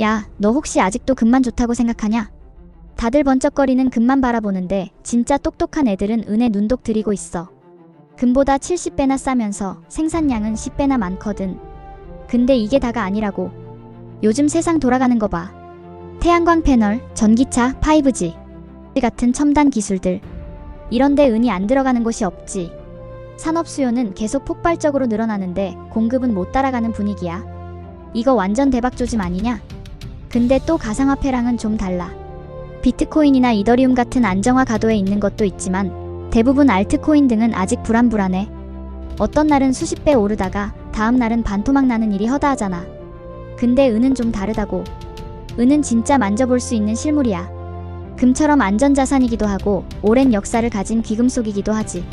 야, 너 혹시 아직도 금만 좋다고 생각하냐? 다들 번쩍거리는 금만 바라보는데 진짜 똑똑한 애들은 은에 눈독 들이고 있어. 금보다 70배나 싸면서 생산량은 10배나 많거든. 근데 이게 다가 아니라고. 요즘 세상 돌아가는 거 봐. 태양광 패널, 전기차, 5G 같은 첨단 기술들. 이런데 은이 안 들어가는 곳이 없지. 산업 수요는 계속 폭발적으로 늘어나는데 공급은 못 따라가는 분위기야. 이거 완전 대박 조짐 아니냐? 근데 또 가상화폐랑은 좀 달라. 비트코인이나 이더리움 같은 안정화 가도에 있는 것도 있지만 대부분 알트코인 등은 아직 불안불안해. 어떤 날은 수십 배 오르다가 다음 날은 반토막 나는 일이 허다하잖아. 근데 은은 좀 다르다고. 은은 진짜 만져볼 수 있는 실물이야. 금처럼 안전자산이기도 하고 오랜 역사를 가진 귀금속이기도 하지.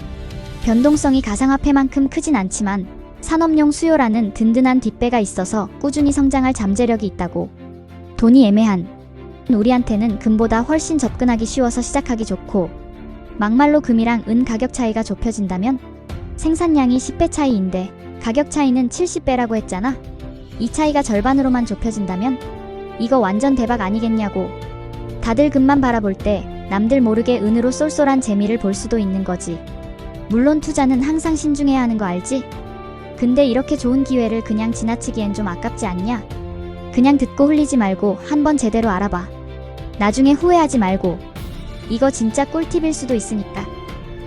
변동성이 가상화폐만큼 크진 않지만 산업용 수요라는 든든한 뒷배가 있어서 꾸준히 성장할 잠재력이 있다고. 돈이 애매한 우리한테는 금보다 훨씬 접근하기 쉬워서 시작하기 좋고 막말로 금이랑 은 가격 차이가 좁혀진다면 생산량이 10배 차이인데 가격 차이는 70배라고 했잖아. 이 차이가 절반으로만 좁혀진다면 이거 완전 대박 아니겠냐고. 다들 금만 바라볼 때 남들 모르게 은으로 쏠쏠한 재미를 볼 수도 있는 거지. 물론 투자는 항상 신중해야 하는 거 알지? 근데 이렇게 좋은 기회를 그냥 지나치기엔 좀 아깝지 않냐? 그냥 듣고 흘리지 말고 한번 제대로 알아봐. 나중에 후회하지 말고. 이거 진짜 꿀팁일 수도 있으니까.